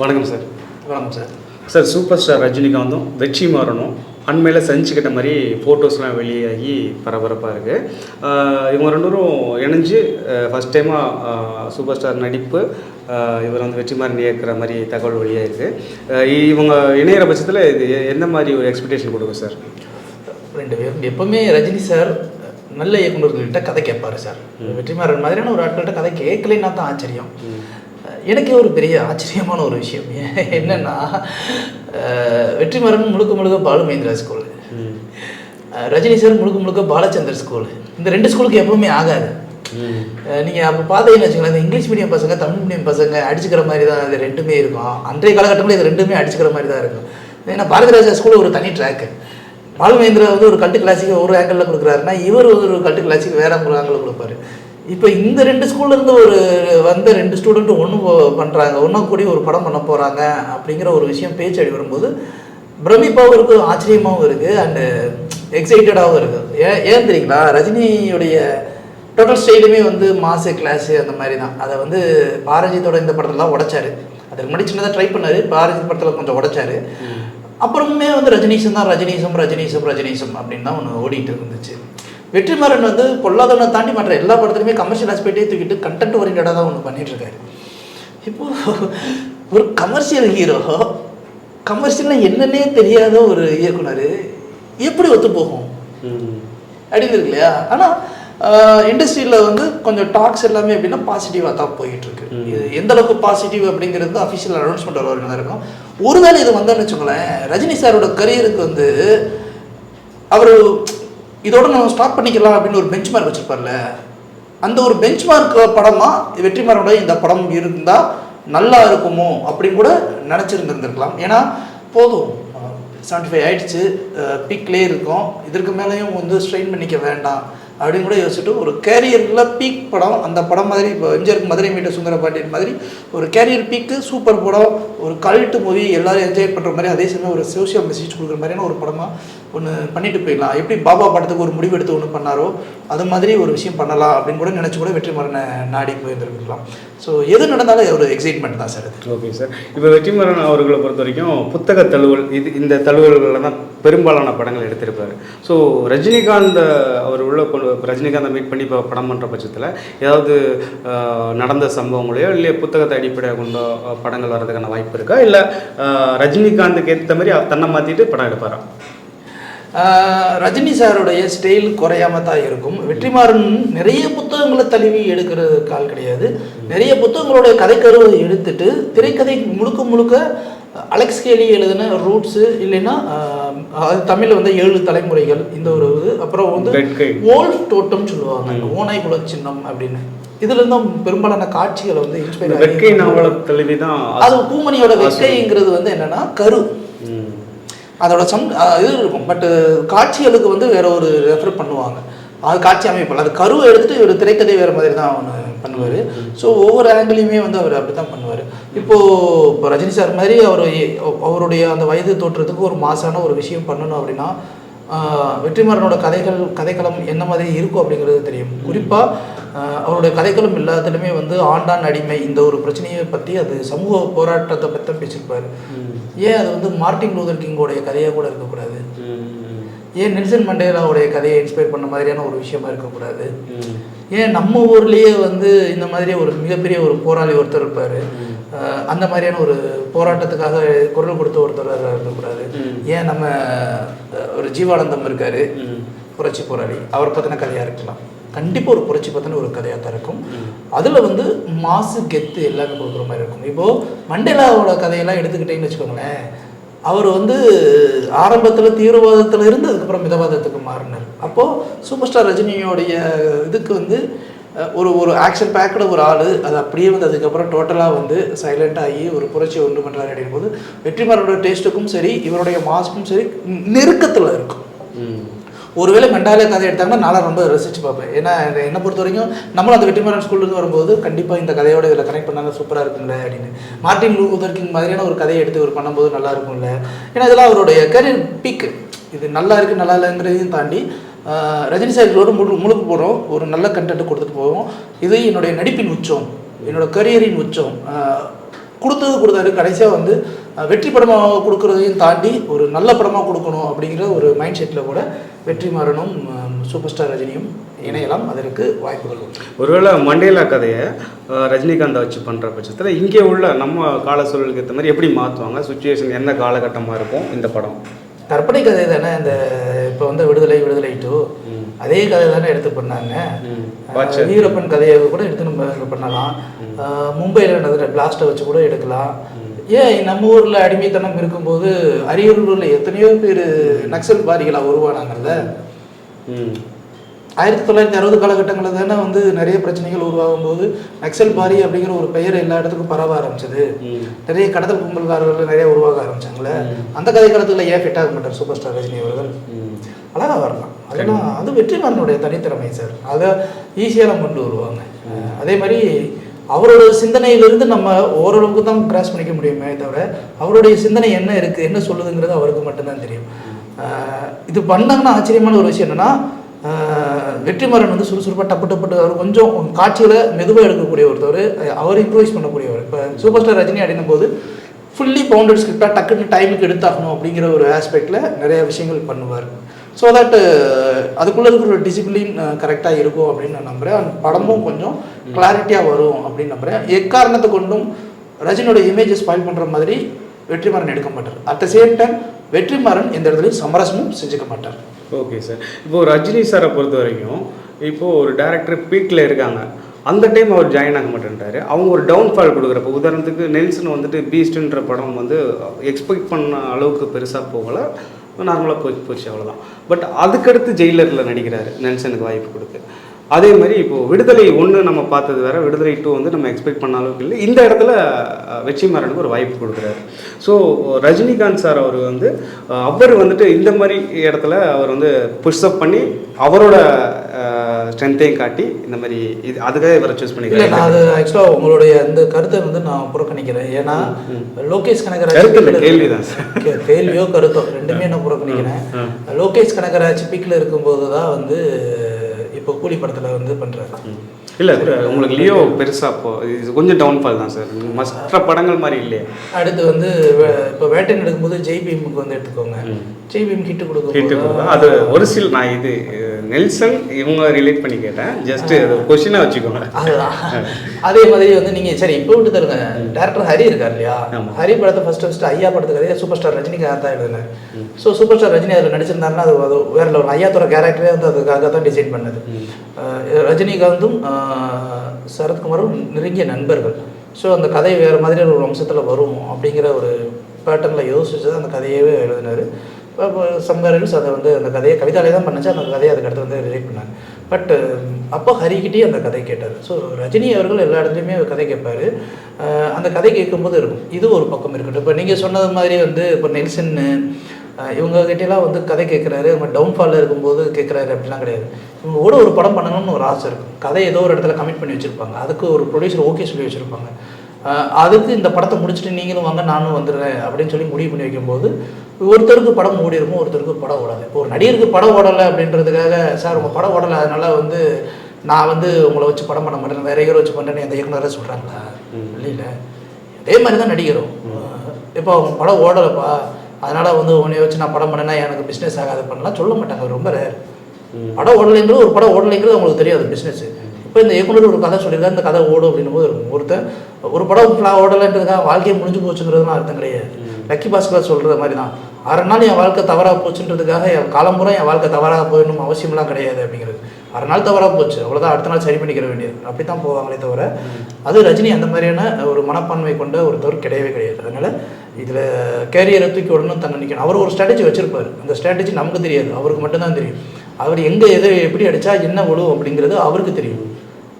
வணக்கம் சார். வணக்கம் sir. Sir super star ரஜினிகாந்தும் வெற்றி மாறனும் அண்மையில் செஞ்சுக்கிட்ட மாதிரி ஃபோட்டோஸ்லாம் வெளியாகி பரபரப்பாக இருக்குது இவங்க ரெண்டு பேரும் இணைஞ்சு ஃபஸ்ட் டைமாக சூப்பர் ஸ்டார் நடிப்பு இவர் வந்து வெற்றி மாறன் இயக்குற மாதிரி தகவல் வெளியாக இருக்குது இவங்க இணையிற பட்சத்தில் இது எந்த மாதிரி ஒரு எக்ஸ்பெக்டேஷன் கொடுக்கும் சார்? ரெண்டு பேரும் எப்பவுமே ரஜினி சார் நல்ல இயக்குநர்கள்கிட்ட கதை கேட்பாரு சார். வெற்றிமாறன் மாதிரியான ஒரு ஆட்கள்கிட்ட கதை கேட்கலைன்னா தான் ஆச்சரியம். எனக்கே ஒரு பெரிய ஆச்சரியமான ஒரு விஷயம். என்னன்னா வெற்றிமாறன் முழுக்க முழுக்க பாலு மகேந்திரா ஸ்கூல். ரஜினி சார் முழுக்க முழுக்க பாலச்சந்தர் ஸ்கூல் இந்த ரெண்டு ஸ்கூலுக்கு எப்பவுமே ஆகாது. ம். அஹ் நீங்க அப்போ பார்த்தீங்கன்னு வச்சுக்கோங்களேன் இந்த இங்கிலீஷ் மீடியம் பசங்க தமிழ் மீடியம் பசங்க அடிச்சுக்கிற மாதிரி தான் இது ரெண்டுமே இருக்கும். அன்றைய காலகட்டங்களில் இது ரெண்டுமே அடிச்சுக்கிற மாதிரி தான் இருக்கும். ஏன்னா பாரதிராஜா ஸ்கூல் ஒரு தனி ட்ராக்கு பாலுமேந்திரா வந்து ஒரு கல்ட்டு கிளாஸுக்கு ஒரு ஆங்கிளில் கொடுக்குறாருன்னா இவர் வந்து ஒரு கல்ட்டு கிளாஸுக்கு வேற ஒரு ஆங்கிளில் கொடுப்பாரு. இப்போ இந்த ரெண்டு ஸ்கூல்ல இருந்து ஒரு வந்த ரெண்டு ஸ்டூடெண்ட் ஒன்று பண்ணுறாங்க ஒன்றும் கூடி ஒரு படம் பண்ண போகிறாங்க அப்படிங்கிற ஒரு விஷயம் பேச்சு அடி வரும்போது பிரமிப்பாகவும் இருக்குது ஆச்சரியமாகவும் இருக்குது அண்டு எக்ஸைட்டடாகவும் இருக்குது ஏன் ஏன் தெரியுங்களா? ரஜினியுடைய டோட்டல் ஸ்டைலுமே வந்து மாசு கிளாஸு அந்த மாதிரி தான் அதை வந்து பாரஜித்தோட இந்த படத்துலலாம் உடைச்சாரு. அதுக்கு முன்னாடி சின்னதாக ட்ரை பண்ணாரு. பாரஜித் படத்தில் கொஞ்சம் உடைச்சாரு. அப்புறமே வந்து ரஜினீசம் தான் ரஜினீசம் ரஜினீசம் ரஜினீசம் அப்படின்னு தான் ஒன்று ஓடிட்டு இருந்துச்சு. வெற்றிமாறன் வந்து பொல்லாதவனை தாண்டி மற்ற எல்லா படத்துலையுமே கமர்ஷியல் ஆஸ்பெக்டே தூக்கிட்டு கண்டென்ட் ஓரியன்டாக தான் ஒன்று பண்ணிட்டு இருக்காரு இப்போ ஒரு கமர்ஷியல் ஹீரோ கமர்ஷியல்னா என்னன்னே தெரியாத ஒரு இயக்குனர் எப்படி ஒத்து போகும். அப்படின்னு இருக்கு இல்லையா? ஆனால் இண்டஸ்ட்ரியில் வந்து கொஞ்சம் டாக்ஸ் எல்லாமே எப்படின்னா பாசிட்டிவாக தான் போயிட்டு இருக்கு ம். இது எந்த அளவுக்கு பாசிட்டிவ் அப்படிங்கிறது அஃபிஷியல் அனௌன்ஸ்மெண்ட் வர வரைக்கும் தான் இருக்கும். ஒருவேளை இது வந்தோன்னு வச்சுக்கோங்களேன் ரஜினி சாரோட கரியருக்கு வந்து அவர் இதோட நம்ம ஸ்டாப் பண்ணிக்கலாம் அப்படின்னு ஒரு பெஞ்ச் மார்க் வச்சுருப்பார்ல. அந்த ஒரு பெஞ்ச் மார்க் படமாக வெற்றிமாறனோட இந்த படம் இருந்தால் நல்லா இருக்குமோ அப்படின்னு கூட நினச்சிருந்துருந்துருக்கலாம். ஏன்னா போதும். செவன்டி ஃபைவ் ஆயிடுச்சு பீக்லேயே இருக்கும். இதற்கு மேலேயும் வந்து ஸ்ட்ரெயின் பண்ணிக்க வேண்டாம் அப்படின்னு கூட யோசிச்சுட்டு ஒரு கேரியரில் பீக் படம் அந்த படம் மாதிரி இப்போ எம்ஜிஆருக்கு மதுரை மீட்ட சுந்தர பாண்டியன் மாதிரி ஒரு கேரியர் பீக்கு சூப்பர் படம் ஒரு கல்ட்டு மூவி எல்லாரும் என்ஜாய் பண்ணுற மாதிரி அதே சமயம் ஒரு சோஷியல் மெசேஜ் கொடுக்குற மாதிரியான ஒரு படமாக ஒன்று பண்ணிட்டு போயிடலாம். எப்படி பாபா படத்துக்கு ஒரு முடிவு எடுத்து ஒன்று பண்ணாரோ அது மாதிரி ஒரு விஷயம் பண்ணலாம் அப்படின்னு கூட நினச்சி கூட வெற்றிமாறனை நாடி போயிருந்துருக்கலாம். ஸோ எது நடந்தாலும் ஒரு எக்ஸைட்மெண்ட் தான் சார் அது. ஓகே சார் இப்போ வெற்றிமாறன் அவர்களை பொறுத்த வரைக்கும் புத்தக தழுவல் இது இந்த தழுவல்களில் தான் பெரும்பாலான படங்கள் எடுத்திருப்பார். ஸோ ரஜினிகாந்த் அவர் உள்ள கொண்டு ரஜினிகாந்தை மீட் பண்ணி இப்போ படம் பண்ணுற பட்சத்தில் ஏதாவது நடந்த சம்பவங்களையோ இல்லை புத்தகத்தை அடிப்படையாக கொண்ட படங்கள் வர்றதுக்கான வாய்ப்பு இருக்கா? இல்லை ரஜினிகாந்துக்கு ஏற்ற மாதிரி தன்னை மாற்றிட்டு படம் எடுப்பாரா? ரஜினி சாருடைய ஸ்டைல் குறையாம தான் இருக்கும். வெற்றிமாறன் நிறைய புத்தகங்களை தழுவி எடுக்கிற கால் கிடையாது. நிறைய புத்தகங்களுடைய கதைக்கருவை எடுத்துட்டு திரைக்கதை முழுக்க முழுக்க அலெக்ஸ் கேலி எழுதின ரூட்ஸு இல்லைன்னா தமிழில் வந்து ஏழு தலைமுறைகள் இந்த ஒரு இது. அப்புறம் வந்து. ஓல்ட் டோட்டம் சொல்லுவாங்க. ஓனாய் குல சின்னம் அப்படின்னு. இதுல இருந்தும் பெரும்பாலான காட்சிகளை வந்து இந்த இன்ஸ்பயர் வெட்கை நாவல தழுவி தான் அது பூமணியோட வெட்கைங்கிறது வந்து என்னன்னா கரு. அதோட சம் இது இருக்கும். பட்டு காட்சிகளுக்கு வந்து வேற ஒரு ரெஃபர் பண்ணுவாங்க. அது காட்சி அமைப்பில் அது கருவை எடுத்துட்டு இவர் திரைக்கதை வேற மாதிரி தான் ஒன்று பண்ணுவார். ஸோ ஒவ்வொரு ஆங்கிலையுமே வந்து அவர் அப்படி தான் பண்ணுவார். இப்போது இப்போ ரஜினி சார் மாதிரி அவர் அவருடைய அந்த வயது தோற்றத்துக்கு ஒரு மாசான ஒரு விஷயம் பண்ணணும் அப்படின்னா வெற்றிமாறனோட கதைகள் கதைக்களம் என்ன மாதிரி இருக்கும் அப்படிங்கிறது தெரியும். குறிப்பாக அவருடைய கதைக்களம் எல்லாத்துலேயுமே வந்து ஆண்டான் அடிமை இந்த ஒரு பிரச்சனையை பற்றி அது சமூக போராட்டத்தை பற்றி தான் பேசியிருப்பார். ஏன் அது வந்து மார்ட்டின் லூதர் கிங்கோடைய கதையாக கூட இருக்கக்கூடாது. ஏன் நெல்சன் மண்டேலாவுடைய கதையை இன்ஸ்பயர் பண்ண மாதிரியான ஒரு விஷயமா இருக்கக்கூடாது. ஏன் நம்ம ஊர்லேயே வந்து இந்த மாதிரி ஒரு மிகப்பெரிய ஒரு போராளி ஒருத்தர் இருப்பார். அந்த மாதிரியான ஒரு போராட்டத்துக்காக குரல் கொடுத்த ஒருத்தராக இருக்கக்கூடாது. ஏன் நம்ம ஒரு ஜீவானந்தம் இருக்காரு. புரட்சி போராளி. அவரை பற்றின கதையாக இருக்கலாம். கண்டிப்பாக ஒரு புரட்சி பற்றின ஒரு கதையாக தான் இருக்கும். அதில் வந்து மாசு கெத்து எல்லாமே கொடுக்குற மாதிரி இருக்கும். இப்போது மண்டேலாவோட கதையெல்லாம் எடுத்துக்கிட்டேன்னு வச்சுக்கோங்களேன். அவர் வந்து ஆரம்பத்தில் தீவிரவாதத்தில் இருந்து அதுக்கப்புறம் மிதவாதத்துக்கு மாறினார். அப்போது சூப்பர் ஸ்டார் ரஜினியோடைய இதுக்கு வந்து ஒரு ஒரு ஆக்ஷன் பேக்கடு ஒரு ஆள் அது அப்படியே வந்து அதுக்கப்புறம் டோட்டலாக வந்து சைலண்ட் ஆகி ஒரு புரட்சி ஒன்று பண்ணுறாரு அப்படின் போது வெற்றிமாறனோட டேஸ்ட்டுக்கும் சரி இவருடைய மாஸ்க்கும் சரி நெருக்கத்தில் இருக்கும். ஒருவேளை மெண்டாலே கதை எடுத்தாங்கன்னா நான் ரொம்ப ரசிச்சு பார்ப்பேன். ஏன்னா என்னை- பொறுத்த வரைக்கும் நம்மளும் அந்த வெற்றிமாறன் ஸ்கூல்லேருந்து வரும்போது கண்டிப்பாக இந்த கதையோட இதில் கனெக்ட் பண்ணாலும் சூப்பராக இருக்கும்ல அப்படின்னு. மார்ட்டின் லூதர் கிங் மாதிரியான ஒரு கதையை எடுத்து ஒரு பண்ணும்போது நல்லா இருக்கும்ல. ஏன்னா இதெல்லாம் அவருடைய கரியர் பீக்கு இது நல்லா இருக்குது நல்லா இல்லைங்கிறதையும் தாண்டி ரஜினி ரஜினி சார்களோட முழு முழுக்க போகிறோம் ஒரு நல்ல கண்டென்ட் கொடுத்துட்டு போவோம் இது என்னுடைய நடிப்பின் உச்சம். என்னோட கரியரின் உச்சம். கொடுத்தது கொடுத்தாரு. கடைசியாக வந்து வெற்றி படமாக கொடுக்குறதையும் தாண்டி ஒரு நல்ல படமாக கொடுக்கணும் அப்படிங்கிற ஒரு மைண்ட் செட்டில் கூட வெற்றிமாறனும் அஹ், சூப்பர் ஸ்டார் ரஜினியும் இணையலாம். அதற்கு வாய்ப்புகள் உண்டு. ஒருவேளை மண்டேலா கதையை ரஜினிகாந்தை வச்சு பண்ணுற பட்சத்தில் இங்கே உள்ள நம்ம கால சூழலுக்கு ஏற்ற மாதிரி எப்படி மாற்றுவாங்க சுச்சுவேஷன் என்ன காலகட்டமாக இருக்கும் இந்த படம்? கற்பனை கதை தானே இந்த இப்போ வந்து விடுதலை விடுதலை டூ. அதே கதை தானே எடுத்து பண்ணாங்க. வீரப்பன் கதையை கூட எடுத்து நம்ம பண்ணலாம். மும்பையில் நடந்த பிளாஸ்ட்டை வச்சு கூட எடுக்கலாம். ஏன் நம்ம ஊரில் அடிமைத்தனம் இருக்கும்போது அரியலூரில் எத்தனையோ பேர் நக்சல் பாரிகளாக உருவானாங்கல்ல ஆயிரத்தி தொள்ளாயிரத்தி அறுபது காலகட்டங்களில் தானே வந்து நிறைய பிரச்சனைகள் உருவாகும் போது நக்சல் பாரி அப்படிங்கிற ஒரு பெயர் எல்லா இடத்துக்கும் பரவ ஆரம்பிச்சது. நிறைய கடத்தல் கும்பல்காரர்கள் நிறைய உருவாக ஆரம்பிச்சாங்களே அந்த கதை காலத்தில் ஏன் ஃபிட் ஆக மாட்டார் சூப்பர் ஸ்டார் ரஜினி அவர்கள்? ம். அழகா வரலாம். அதெல்லாம் அது வெற்றிமாறனுடைய தனித்திறமை சார். அதை ஈஸியாக கொண்டு வருவாங்க. அதே மாதிரி அவரோட சிந்தனையிலிருந்து நம்ம ஓரளவுக்கு தான் கிராஸ் பண்ணிக்க முடியுமே தவிர அவருடைய சிந்தனை என்ன இருக்குது என்ன சொல்லுதுங்கிறது அவருக்கு மட்டும்தான் தெரியும். இது பண்ணாங்கன்னா ஆச்சரியமான ஒரு விஷயம் என்னன்னா வெற்றிமாறன் வந்து சுறுசுறுப்பாக டப்பு டப்பு அவர் கொஞ்சம் காட்சியில் மெதுவாக எடுக்கக்கூடிய ஒருத்தவர் அவர் இம்ப்ரூவைஸ் பண்ணக்கூடியவர். இப்போ சூப்பர் ஸ்டார் ரஜினி அப்படின்னும் போது ஃபுல்லி பவுண்டட் ஸ்கிரிப்டாக டக்குன்னு டைமுக்கு எடுத்தாகணும் அப்படிங்கிற ஒரு ஆஸ்பெக்டில் நிறைய விஷயங்கள் பண்ணுவார். ஸோ தட் அதுக்குள்ளே இருக்கிற ஒரு டிசிப்ளின் கரெக்டாக இருக்கும் அப்படின்னு நான் நம்புகிறேன் அந்த படமும் கொஞ்சம் கிளாரிட்டியாக வரும் அப்படின்னு நம்புகிறேன் எக்காரணத்தை கொண்டும் ரஜினியோட இமேஜை ஸ்பாயில் பண்ணுற மாதிரி வெற்றிமாறன் எடுக்க மாட்டார் at the same time Vetrimaaran எந்த இடத்துலையும் சமரசமும் செஞ்சுக்க மாட்டார். ஓகே சார் இப்போ ரஜினி சாரை பொறுத்த வரைக்கும் இப்போ ஒரு டேரக்டர் பீக்கில் இருக்காங்க. அந்த டைம் அவர் ஜாயின் ஆக மாட்டேன்ட்டாரு அவங்க ஒரு டவுன்ஃபால் கொடுக்குறப்ப உதாரணத்துக்கு நெல்சன் வந்துட்டு பீஸ்ட்ன்ற படம் வந்து எக்ஸ்பெக்ட் பண்ண அளவுக்கு பெருசாக போகலை. நார்மலாக போய் போச்சு அவ்வளோதான் பட் அதுக்கடுத்து ஜெயிலரில் நடிக்கிறாரு நெல்சனுக்கு வாய்ப்பு கொடுத்து. அதே மாதிரி இப்போது விடுதலை ஒன்று நம்ம பார்த்தது வேற விடுதலை டூ வந்து நம்ம எக்ஸ்பெக்ட் பண்ண அளவுக்கு இல்லை. இந்த இடத்துல அஹ், வெற்றிமாறனுக்கு ஒரு வாய்ப்பு கொடுக்குறாரு. ஸோ ரஜினிகாந்த் சார் அவர் வந்து அவர் வந்துட்டு இந்த மாதிரி இடத்துல அவர் வந்து புஷ்அப் பண்ணி அவரோட ஸ்ட்ரென்த்தையும் காட்டி இந்த மாதிரி இது அதுக்காக இவரை சூஸ் இல்லை பண்ணிக்கிறாரு நான் அது ஆக்சுவலாக உங்களுடைய அந்த கருத்தை வந்து நான் புறக்கணிக்கிறேன். ஏன்னா லோகேஷ் கனகராஜ் கேள்விதான். சார். கே- கேள்வியோ கருத்தோ ரெண்டுமே நான் புறக்கணிக்கிறேன். லோகேஷ் கனகராஜ் பிக்கில் இருக்கும்போது தான் வந்து இப்போ கூலி படத்தில் வந்து பண்ணுறாரு இல்லை உங்களுக்கு லியோ பெருசாக இப்போ இது கொஞ்சம் டவுன்ஃபால் தான் சார். மற்ற படங்கள் மாதிரி இல்லையே. அடுத்து வந்து இப்போ வேட்டையன் எடுக்கும்போது ஜெய் பீமுக்கு வந்து எடுத்துக்கோங்க. ஜெய் பீம் ஹிட் ஹிட்டு கொடுக்கும் அது ஒரு சில நான் இது நெல்சன் இவங்க ரிலேட் பண்ணி கேட்டேன். ஜஸ்ட் அது கொஷினாக வச்சுக்கோங்க. அதுதான். அதே மாதிரி வந்து நீங்க சரி இப்போ விட்டு தருங்க டேரக்டர் ஹரி இருக்கார் இல்லையா. ஹரி படத்தை ஃபர்ஸ்ட் ஃபர்ஸ்ட் ஐயா படத்துக்கு சூப்பர் ஸ்டார் ரஜினிக்காக தான் எழுதுனேன். ஸோ சூப்பர் ஸ்டார் ரஜினி அதில் நடிச்சிருந்தாருன்னா அது அது வேற லெவல் ஐயாத்தோட கேரக்டரே வந்து அதுக்காக தான் டிசைன் பண்ணது. ரஜினிகாந்தும் சரத்குமாரும் நெருங்கிய நண்பர்கள். ஸோ அந்த கதை வேறு மாதிரி ஒரு வம்சத்தில் வரும் அப்படிங்கிற ஒரு பேட்டர்னில் யோசிச்சு தான் அந்த கதையவே எழுதினார். சம்காரில்ஸ் அதை வந்து அந்த கதையை கவிதாலே தான் பண்ணுச்சு அந்த கதையை அதுக்கு அடுத்து வந்து ரிலேட் பண்ணாங்க பட் அப்போ ஹரிக்கிட்டே அந்த கதை கேட்டார். ஸோ ரஜினி அவர்கள் எல்லா இடத்துலையுமே கதை கேட்பாரு. அந்த கதை கேட்கும்போது இருக்கும். இது ஒரு பக்கம் இருக்கட்டும். இப்போ நீங்கள் சொன்னது மாதிரி வந்து இப்போ நெல்சன்னு இவங்க கிட்டலாம் வந்து கதை கேட்குறாரு. இவங்க டவுன்ஃபாலில் இருக்கும்போது கேட்குறாரு. அப்படிலாம் கிடையாது. இவங்க கூட ஒரு படம் பண்ணணும்னு ஒரு ஆசை இருக்கும். கதை ஏதோ ஒரு இடத்துல கமிட் பண்ணி வச்சுருப்பாங்க. அதுக்கு ஒரு ப்ரொடியூசர் ஓகே சொல்லி வச்சுருப்பாங்க. அதுக்கு இந்த படத்தை முடிச்சுட்டு நீங்களும் வாங்க நானும் வந்துடுறேன் அப்படின்னு சொல்லி முடிவு பண்ணி வைக்கும்போது ஒருத்தருக்கு படம் ஓடி இருக்கும் ஒருத்தருக்கு படம் ஓடாது. இப்போ ஒரு நடிகருக்கு படம் ஓடலை அப்படின்றதுக்காக சார் உங்கள் படம் ஓடலை அதனால வந்து நான் வந்து உங்களை வச்சு படம் பண்ண மாட்டேன். வேற ஹீரோ வச்சு பண்ணுறேன்னு எந்த இயக்குனரை சொல்கிறாங்களா இல்லை அதே மாதிரி தான் நடிகரும். இப்போ அவங்க படம் ஓடலைப்பா. அதனால வந்து உன்னை வச்சு நான் படம் பண்ணேன்னா எனக்கு பிஸ்னஸ் ஆகாது பண்ணலாம் சொல்ல மாட்டாங்க. ரொம்ப ரேர் படம் ஓடலைங்கிறது ஒரு படம் ஓடலைங்கிறது அவங்களுக்கு தெரியாது பிஸ்னஸ் இப்போ இந்த இயக்குனர் ஒரு கதை சொல்லியிருக்காரு இந்த கதை ஓடும் அப்படின்னும் போது இருக்கும். ஒருத்தன் ஒரு படம் ஃபுல்லாக ஓடலைன்றதுக்காக வாழ்க்கையை முடிஞ்சு போச்சுங்கிறதுலாம் அர்த்தம் கிடையாது. லக்கி பாஸ்கர் சொல்கிற மாதிரி தான். அரை நாள் என் வாழ்க்கை தவறாக போச்சுன்றதுக்காக என் காலம்புறம் என் வாழ்க்கை தவறாக போயிடணும் அவசியம்லாம் கிடையாது அப்படிங்கிறது. அரை நாள் தவறாக போச்சு அவ்வளோதான் அடுத்த நாள் சரி பண்ணிக்கிற வேண்டியது. அப்படி தான் போவாங்களே தவிர அது ரஜினி அந்த மாதிரியான ஒரு மனப்பான்மை கொண்ட ஒருத்தவர் கிடையவே கிடையாது. அதனால் இதில் கேரியரை தூக்கி விடணும் தன்னை நிற்கணும் அவர் ஒரு ஸ்ட்ராட்டஜி வச்சிருப்பாரு. அந்த ஸ்ட்ராட்டஜி நமக்கு தெரியாது. அவருக்கு மட்டும்தான் தெரியும். அவர் எங்கே எதை எப்படி அடித்தா என்ன விழும் அப்படிங்கிறது அவருக்கு தெரியும்.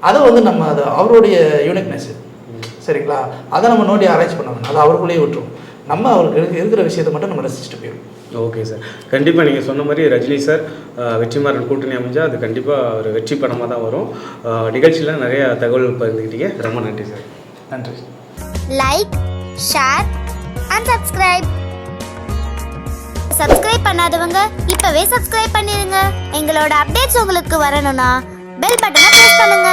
அதை வந்து நம்ம அதை அவருடைய யூனிக்னஸ் சரிங்களா? அதை நம்ம நோண்டி ஆராய்ச்சி பண்ண வேண்டாம் அதை அவருக்குள்ளேயே விட்டுரும். நம்ம அவருக்கு இருக்க- இருக்கிற விஷயத்தை மட்டும் நம்ம ரசிச்சுட்டு போயிடும் ஓகே சார் கண்டிப்பாக நீங்கள் சொன்ன மாதிரி ரஜினி சார் வெற்றிமாறன் கூட்டணி அமைஞ்சா அது கண்டிப்பாக ஒரு வெற்றி படமாக தான் வரும். நிகழ்ச்சியில் நிறைய தகவல் பகிர்ந்துக்கிட்டீங்க ரொம்ப நன்றி சார் நன்றி. Like share and subscribe subscribe பண்ணாதவங்க இப்பவே சப்ஸ்கிரைப் பண்ணிருங்க. எங்களோட அப்டேட்ஸ் உங்களுக்கு வரணும்னா பெல் பட்டனை பிரஸ் பண்ணுங்க.